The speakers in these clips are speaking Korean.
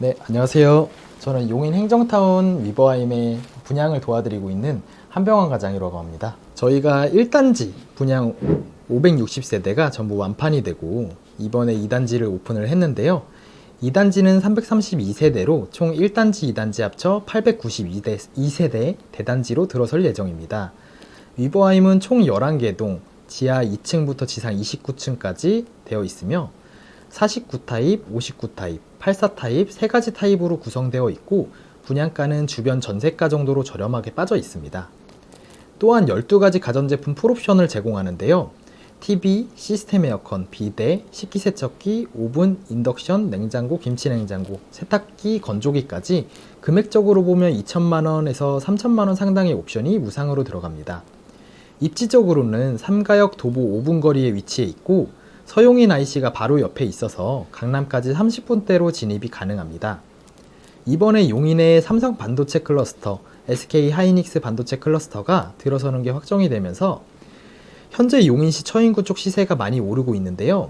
네, 안녕하세요. 저는 용인 행정타운 위버하임의 분양을 도와드리고 있는 한병환 과장이라고 합니다. 저희가 1단지 분양 560세대가 전부 완판이 되고 이번에 2단지를 오픈을 했는데요. 2단지는 332세대로 총 1단지, 2단지 합쳐 892세대 대단지로 들어설 예정입니다. 위버하임은 총 11개 동, 지하 2층부터 지상 29층까지 되어 있으며 49 타입, 59 타입, 84 타입 세 가지 타입으로 구성되어 있고 분양가는 주변 전세가 정도로 저렴하게 빠져 있습니다. 또한 12가지 가전제품 풀옵션을 제공하는데요. TV, 시스템 에어컨, 비데, 식기세척기, 오븐, 인덕션, 냉장고, 김치냉장고, 세탁기, 건조기까지 금액적으로 보면 2천만원에서 3천만원 상당의 옵션이 무상으로 들어갑니다. 입지적으로는 삼가역 도보 5분 거리에 위치해 있고 서용인 IC가 바로 옆에 있어서 강남까지 30분대로 진입이 가능합니다. 이번에 용인의 삼성 반도체 클러스터, SK 하이닉스 반도체 클러스터가 들어서는 게 확정이 되면서 현재 용인시 처인구 쪽 시세가 많이 오르고 있는데요.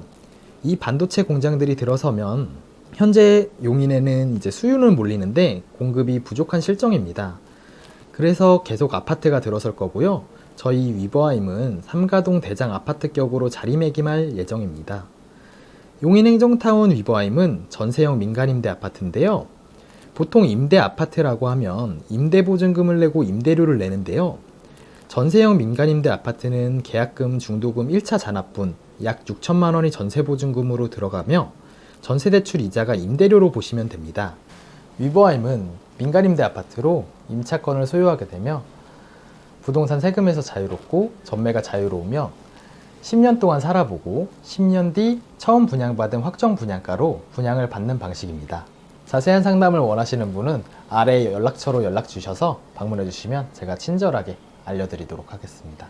이 반도체 공장들이 들어서면 현재 용인에는 이제 수요는 몰리는데 공급이 부족한 실정입니다. 그래서 계속 아파트가 들어설 거고요. 저희 위버하임은 삼가동 대장 아파트 격으로 자리매김할 예정입니다. 용인행정타운 위버하임은 전세형 민간임대 아파트인데요. 보통 임대 아파트라고 하면 임대 보증금을 내고 임대료를 내는데요. 전세형 민간임대 아파트는 계약금, 중도금 1차 잔압분 약 6천만 원이 전세 보증금으로 들어가며 전세 대출 이자가 임대료로 보시면 됩니다. 위버하임은 민간임대 아파트로 임차권을 소유하게 되며 부동산 세금에서 자유롭고 전매가 자유로우며 10년 동안 살아보고 10년 뒤 처음 분양받은 확정 분양가로 분양을 받는 방식입니다. 자세한 상담을 원하시는 분은 아래 연락처로 연락 주셔서 방문해 주시면 제가 친절하게 알려드리도록 하겠습니다.